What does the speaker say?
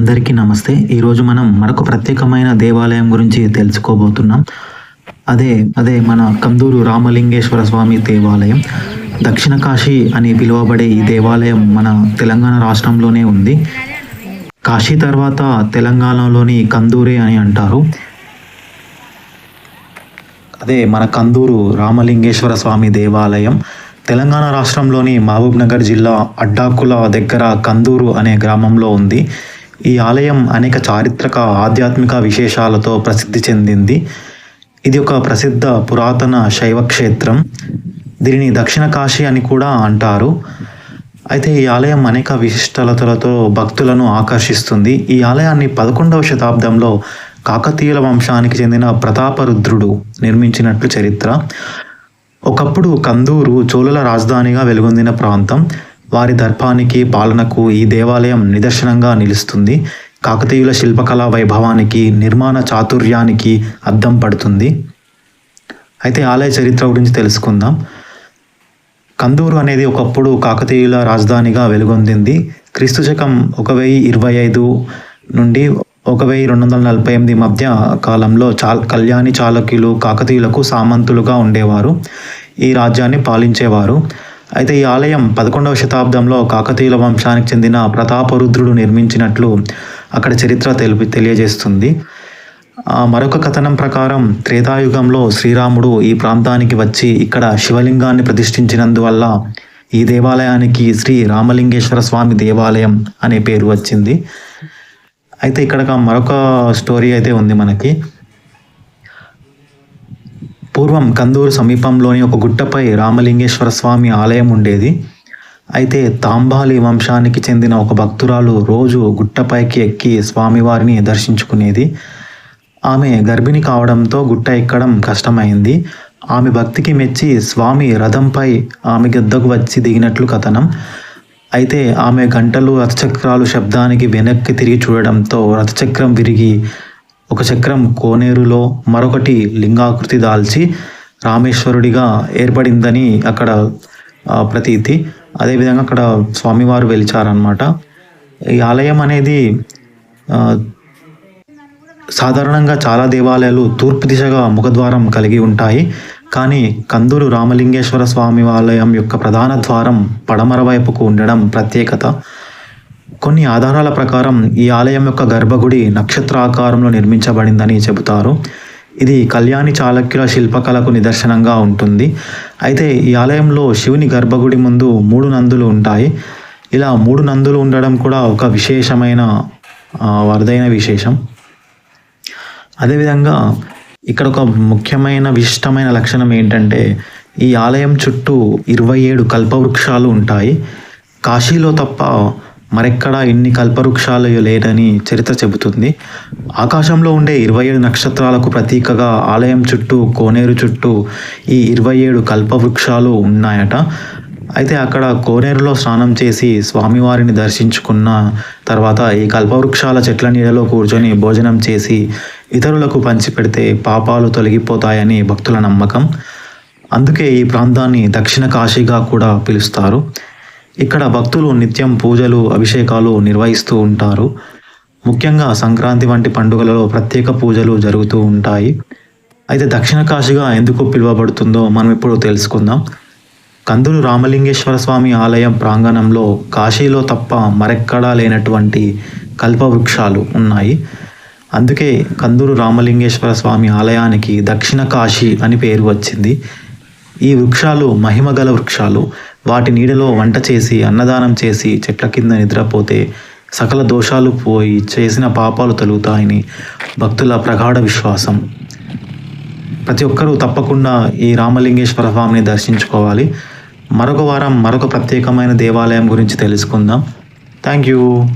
అందరికీ నమస్తే. ఈరోజు మనం మరొక ప్రత్యేకమైన దేవాలయం గురించి తెలుసుకోబోతున్నాం. అదే అదే మన కందూరు రామలింగేశ్వర స్వామి దేవాలయం. దక్షిణ కాశీ అని పిలువబడే ఈ దేవాలయం మన తెలంగాణ రాష్ట్రంలోనే ఉంది. కాశీ తర్వాత తెలంగాణలోని కందూరే అని అంటారు. అదే మన కందూరు రామలింగేశ్వర స్వామి దేవాలయం. తెలంగాణ రాష్ట్రంలోని మహబూబ్నగర్ జిల్లా అడ్డాకుల దగ్గర కందూరు అనే గ్రామంలో ఉంది. ఈ ఆలయం అనేక చారిత్రక ఆధ్యాత్మిక విశేషాలతో ప్రసిద్ధి చెందింది. ఇది ఒక ప్రసిద్ధ పురాతన శైవ క్షేత్రం దీనిని దక్షిణ కాశీ అని కూడా అంటారు. అయితే ఈ ఆలయం అనేక విశిష్టలతలతో భక్తులను ఆకర్షిస్తుంది. ఈ ఆలయాన్ని పదకొండవ శతాబ్దంలో కాకతీయుల వంశానికి చెందిన ప్రతాపరుద్రుడు నిర్మించినట్లు చరిత్ర. ఒకప్పుడు కందూరు చోళుల రాజధానిగా వెలుగొందిన ప్రాంతం. వారి దర్పానికి పాలనకు ఈ దేవాలయం నిదర్శనంగా నిలుస్తుంది. కాకతీయుల శిల్పకళా వైభవానికి నిర్మాణ చాతుర్యానికి అద్దం పడుతుంది. అయితే ఆలయ చరిత్ర గురించి తెలుసుకుందాం. కందూరు అనేది ఒకప్పుడు కాకతీయుల రాజధానిగా వెలుగొందింది. క్రీస్తు శకం ఒక వెయ్యి ఇరవై ఐదు నుండి ఒక వెయ్యి రెండు వందల నలభై ఎనిమిది మధ్య కాలంలో చా కళ్యాణి చాళుక్యులు కాకతీయులకు సామంతులుగా ఉండేవారు. ఈ రాజ్యాన్ని పాలించేవారు. అయితే ఈ ఆలయం పదకొండవ శతాబ్దంలో కాకతీయుల వంశానికి చెందిన ప్రతాపరుద్రుడు నిర్మించినట్లు అక్కడ చరిత్ర తెలిపి తెలియజేస్తుంది. మరొక కథనం ప్రకారం త్రేతాయుగంలో శ్రీరాముడు ఈ ప్రాంతానికి వచ్చి ఇక్కడ శివలింగాన్ని ప్రతిష్ఠించినందువల్ల ఈ దేవాలయానికి శ్రీ రామలింగేశ్వర స్వామి దేవాలయం అనే పేరు వచ్చింది. అయితే ఇక్కడ మరొక స్టోరీ అయితే ఉంది మనకి. పూర్వం కందూరు సమీపంలోని ఒక గుట్టపై రామలింగేశ్వర స్వామి ఆలయం ఉండేది. అయితే తాంబాలి వంశానికి చెందిన ఒక భక్తురాలు రోజు గుట్టపైకి ఎక్కి స్వామివారిని దర్శించుకునేది. ఆమె గర్భిణి కావడంతో గుట్ట ఎక్కడం కష్టమైంది. ఆమె భక్తికి మెచ్చి స్వామి రథంపై ఆమె గద్దకు వచ్చి దిగినట్లు కథనం. అయితే ఆమె గంటలు రథచక్రాలు శబ్దానికి వెనక్కి తిరిగి చూడడంతో రథచక్రం విరిగి ఒక చక్రం కోనేరులో మరొకటి లింగాకృతి దాల్చి రామేశ్వరుడిగా ఏర్పడిందని అక్కడ ప్రతీతి. అదేవిధంగా అక్కడ స్వామివారు వెలిచారనమాట ఈ ఆలయం అనేది సాధారణంగా చాలా దేవాలయాలు తూర్పు దిశగా ముఖద్వారం కలిగి ఉంటాయి. కానీ కందూరు రామలింగేశ్వర స్వామి ఆలయం యొక్క ప్రధాన ద్వారం పడమర వైపుకు ఉండడం ప్రత్యేకత. కొన్ని ఆధారాల ప్రకారం ఈ ఆలయం యొక్క గర్భగుడి నక్షత్ర ఆకారంలో నిర్మించబడిందని చెబుతారు. ఇది కళ్యాణి చాళక్యుల శిల్పకళకు నిదర్శనంగా ఉంటుంది. అయితే ఈ ఆలయంలో శివుని గర్భగుడి ముందు మూడు నందులు ఉంటాయి. ఇలా మూడు నందులు ఉండడం కూడా ఒక విశేషమైన వరదైన విశేషం. అదేవిధంగా ఇక్కడ ఒక ముఖ్యమైన విశిష్టమైన లక్షణం ఏంటంటే ఈ ఆలయం చుట్టూ ఇరవై ఏడు కల్పవృక్షాలు ఉంటాయి. కాశీలో తప్ప మరెక్కడా ఇన్ని కల్పవృక్షాలు లేదని చరిత్ర చెబుతుంది. ఆకాశంలో ఉండే ఇరవై ఏడు నక్షత్రాలకు ప్రతీకగా ఆలయం చుట్టూ కోనేరు చుట్టూ ఈ ఇరవై ఏడు కల్పవృక్షాలు ఉన్నాయట. అయితే అక్కడ కోనేరులో స్నానం చేసి స్వామివారిని దర్శించుకున్న తర్వాత ఈ కల్పవృక్షాల చెట్ల నీడలో కూర్చొని భోజనం చేసి ఇతరులకు పంచిపెడితే పాపాలు తొలగిపోతాయని భక్తుల నమ్మకం. అందుకే ఈ ప్రాంతాన్ని దక్షిణ కాశీగా కూడా పిలుస్తారు. ఇక్కడ భక్తులు నిత్యం పూజలు అభిషేకాలు నిర్వహిస్తూ ఉంటారు. ముఖ్యంగా సంక్రాంతి వంటి పండుగలలో ప్రత్యేక పూజలు జరుగుతూ ఉంటాయి. అయితే దక్షిణ కాశీగా ఎందుకు పిలువబడుతుందో మనం ఇప్పుడు తెలుసుకుందాం. కందులు రామలింగేశ్వర స్వామి ఆలయం ప్రాంగణంలో కాశీలో తప్ప మరెక్కడా లేనటువంటి కల్పవృక్షాలు ఉన్నాయి. అందుకే కందూరు రామలింగేశ్వర స్వామి ఆలయానికి దక్షిణ కాశీ అని పేరు వచ్చింది. ఈ వృక్షాలు మహిమగల వృక్షాలు. వాటి నీడలో వంట చేసి అన్నదానం చేసి చెట్ల కింద నిద్రపోతే సకల దోషాలు పోయి చేసిన పాపాలు తొలుగుతాయని భక్తుల ప్రగాఢ విశ్వాసం. ప్రతి ఒక్కరూ తప్పకుండా ఈ రామలింగేశ్వర స్వామిని దర్శించుకోవాలి. మరొక వారం మరొక ప్రత్యేకమైన దేవాలయం గురించి తెలుసుకుందాం. Thank you.